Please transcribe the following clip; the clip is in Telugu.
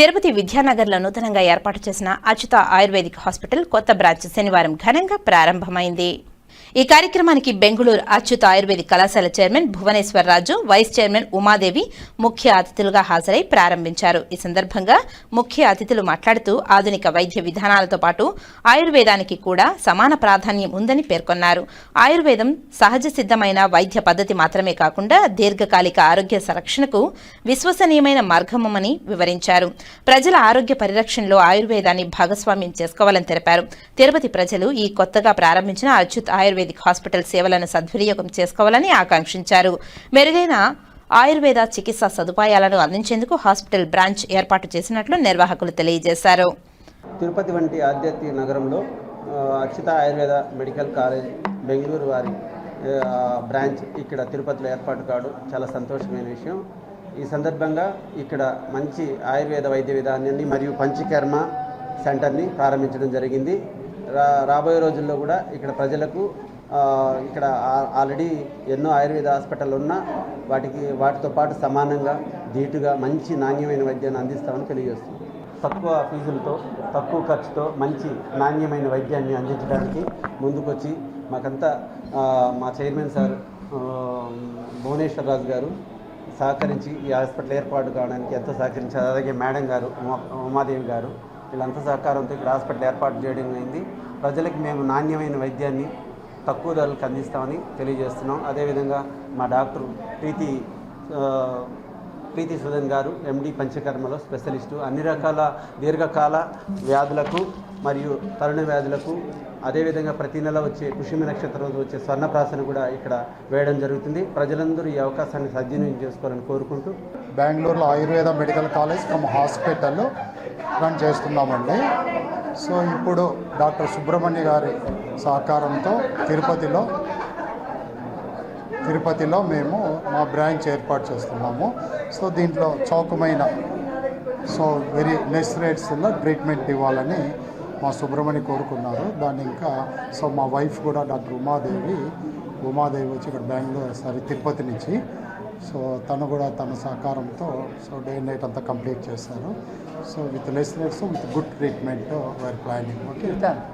తిరుపతి విద్యానగర్లో నూతనంగా ఏర్పాటు చేసిన అచ్యుత ఆయుర్వేదిక్ హాస్పిటల్ కొత్త బ్రాంచ్ శనివారం ఘనంగా ప్రారంభమైంది. ఈ కార్యక్రమానికి బెంగళూరు అచ్యుత ఆయుర్వేదిక్ కళాశాల chairman Bhuvaneshwar Raju vice chairman Umadevi ముఖ్య అతిథులుగా హాజరై ప్రారంభించారు. ఈ సందర్భంగా ముఖ్య అతిథులు మాట్లాడుతూ ఆధునిక వైద్య విధానాలతో పాటు ఆయుర్వేదానికి కూడా సమాన ప్రాధాన్యం ఉందని పేర్కొన్నారు. ఆయుర్వేదం సహజ సిద్ధమైన వైద్య పద్ధతి మాత్రమే కాకుండా దీర్ఘకాలిక ఆరోగ్య సంరక్షణకు విశ్వసనీయమైన మార్గమని వివరించారు. ప్రజల ఆరోగ్య పరిరక్షణలో ఆయుర్వేదాన్ని భాగస్వామ్యం చేసుకోవాలని తెలిపారు. తిరుపతి ప్రజలు ఈ కొత్తగా ప్రారంభించిన అచ్యుత్ ఆయుర్వేదిక్ హాస్పిటల్ సేవలను సద్వినియోగం చేసుకోవాలని ఆకాంక్షించారు. మెరుగైన ఆయుర్వేద చికిత్సా సదుపాయాలను అందించేందుకు హాస్పిటల్ బ్రాంచ్ ఏర్పాటు చేసినట్లు నిర్వాహకులు తెలియజేశారు. తిరుపతి వంటి ఆధ్యాత్మిక నగరంలో అచ్చిత ఆయుర్వేద మెడికల్ కాలేజ్ బెంగళూరు వారి బ్రాంచ్ ఇక్కడ తిరుపతిలో ఏర్పాటు కావడం చాలా సంతోషమైన విషయం. ఈ సందర్భంగా ఇక్కడ మంచి ఆయుర్వేద వైద్య విధానాన్ని మరియు పంచకర్మ సెంటర్ని ప్రారంభించడం జరిగింది. రా రాబోయే రోజుల్లో కూడా ఇక్కడ ప్రజలకు ఇక్కడ ఆల్రెడీ ఎన్నో ఆయుర్వేద హాస్పిటల్ ఉన్నా వాటికి వాటితో పాటు సమానంగా ధీటుగా మంచి నాణ్యమైన వైద్యాన్ని అందిస్తామని తెలియజేస్తుంది తక్కువ ఫీజులతో తక్కువ ఖర్చుతో మంచి నాణ్యమైన వైద్యాన్ని అందించడానికి ముందుకొచ్చి మాకంతా మా చైర్మన్ సార్ భువనేశ్వర్ రాజు గారు సహకరించి ఈ హాస్పిటల్ ఏర్పాటు కావడానికి ఎంతో సహకరించారు. అలాగే మేడం గారు ఉమా ఉమాదేవి గారు వీళ్ళంతా సహకారంతో ఇక్కడ హాస్పిటల్ ఏర్పాటు చేయడం అయింది. ప్రజలకు మేము నాణ్యమైన వైద్యాన్ని తక్కువ ధరలకు అందిస్తామని తెలియజేస్తున్నాం. అదేవిధంగా మా డాక్టర్ ప్రీతి ప్రీతి సుధన్ గారు ఎండి పంచకర్మలో స్పెషలిస్టు. అన్ని రకాల దీర్ఘకాల వ్యాధులకు మరియు తరుణ వ్యాధులకు అదేవిధంగా ప్రతి నెల వచ్చే పుష్యమి నక్షత్రం రోజు వచ్చే స్వర్ణప్రాసన కూడా ఇక్కడ వేయడం జరుగుతుంది. ప్రజలందరూ ఈ అవకాశాన్ని సద్వినియోగం చేసుకోవాలని కోరుకుంటూ బెంగళూరులో Ayurveda medical college cum hospital run చేస్తున్నామండి. సో ఇప్పుడు డాక్టర్ సుబ్రహ్మణ్య గారి సహకారంతో తిరుపతిలో తిరుపతిలో మేము మా బ్రాంచ్ ఏర్పాటు చేస్తున్నాము. సో దీంట్లో చౌకమైన సో వెరీ లెస్ రేట్స్లో ట్రీట్మెంట్ ఇవ్వాలని మా సుబ్రహ్మణ్య కోరుకున్నారు. దాన్ని ఇంకా సో మా వైఫ్ కూడా డాక్టర్ ఉమాదేవి ఉమాదేవి వచ్చి ఇక్కడ బెంగళూరు సారీ తిరుపతి నుంచి సో తను కూడా తన సహకారంతో సో డే నైట్ అంతా కంప్లీట్ చేశారు. So with less rates with good treatment wire planning. Okay?